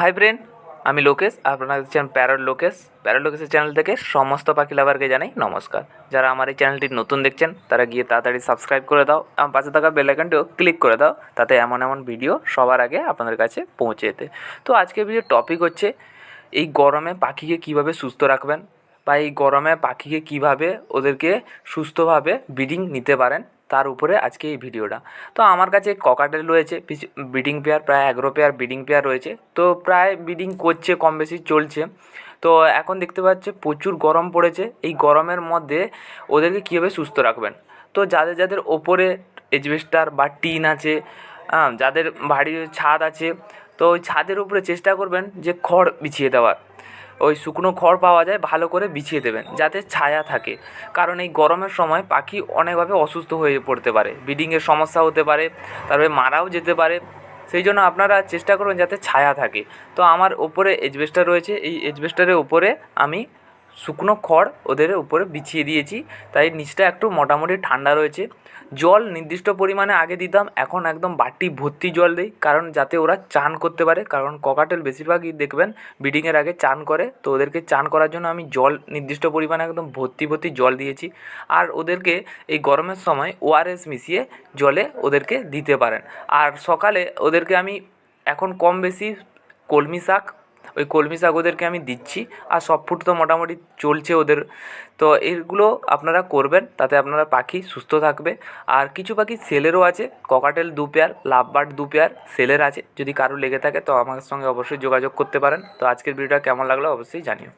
Hi friend আমি লোকেশ আপনারা দেখছেন প্যারট লোকেশ। প্যারট লোকেশের চ্যানেল থেকে সমস্ত পাখি লাভারকে জানাই নমস্কার। যারা আমার এই চ্যানেলটি নতুন দেখছেন, তারা গিয়ে তাড়াতাড়ি সাবস্ক্রাইব করে দাও এবং পাশে থাকা বেল আইকনটিও ক্লিক করে দাও, তাতে এমন এমন ভিডিও সবার আগে আপনাদের কাছে পৌঁছে যেতে। তো আজকের ভিডিও টপিক হচ্ছে, এই গরমে পাখিকে কীভাবে সুস্থ রাখবেন? বা এই গরমে পাখিকে কীভাবে ওদেরকে সুস্থভাবে ব্রিডিং নিতে পারেন? তার উপরে আজকে এই ভিডিওটা। তো আমার কাছে ককাটেল রয়েছে ব্রিডিং পেয়ার প্রায় এগারো পেয়ার ব্রিডিং পেয়ার রয়েছে। তো প্রায় ব্রিডিং করছে কম বেশি চলছে। তো এখন দেখতে পাচ্ছে, প্রচুর গরম পড়েছে। এই গরমের মধ্যে ওদেরকে কীভাবে সুস্থ রাখবেন? তো যাদের যাদের ওপরে এজবেস্টার বা টিন আছে যাদের বাড়ির ছাদ আছে, তো ওই ছাদের উপরে চেষ্টা করবেন যে খড় বিছিয়ে দেওয়ার। ওই শুকনো খড় পাওয়া যায়, ভালো করে বিছিয়ে দেবেন, যাতে ছায়া থাকে। কারণ এই গরমের সময় পাখি অনেকভাবে অসুস্থ হয়ে পড়তে পারে ব্রিডিংয়ের সমস্যা হতে পারে, তারপরে মারাও যেতে পারে। সেই জন্য আপনারা চেষ্টা করবেন যাতে ছায়া থাকে। তো আমার ওপরে এজবেস্টার রয়েছে, এই এজবেস্টারের ওপরে আমি শুকনো খড় ওদের উপরে বিছিয়ে দিয়েছি। তাই নিচটা একটু মোটামুটি ঠান্ডা রয়েছে। জল নির্দিষ্ট পরিমাণে আগে দিতাম, এখন একদম বাটি ভর্তি জল দিই, কারণ যাতে ওরা চান করতে পারে। কারণ ককাটেল বেশিরভাগই দেখবেন ব্রিডিংয়ের আগে চান করে। তো ওদেরকে চান করার জন্য আমি জল নির্দিষ্ট পরিমাণে একদম ভর্তি ভর্তি জল দিয়েছি। আর ওদেরকে এই গরমের সময় ওআরএস মিশিয়ে জলে ওদেরকে দিতে পারেন। আর সকালে ওদেরকে আমি এখন কম বেশি কলমি শাক ওই কলমি শাক ওদেরকে আমি দিচ্ছি, আর সব ফুট তো মোটামুটি চলছে ওদের। তো এগুলো আপনারা করবেন, তাতে আপনারা পাখি সুস্থ থাকবে। আর কিছু পাখি সেলেরও আছে, ককাটেল দু পেয়ার, লাভবার্ড দু পেয়ার সেলের আছে। যদি কারও লেগে থাকে তো আমার সঙ্গে অবশ্যই যোগাযোগ করতে পারেন। তো আজকের ভিডিওটা কেমন লাগল অবশ্যই জানিও।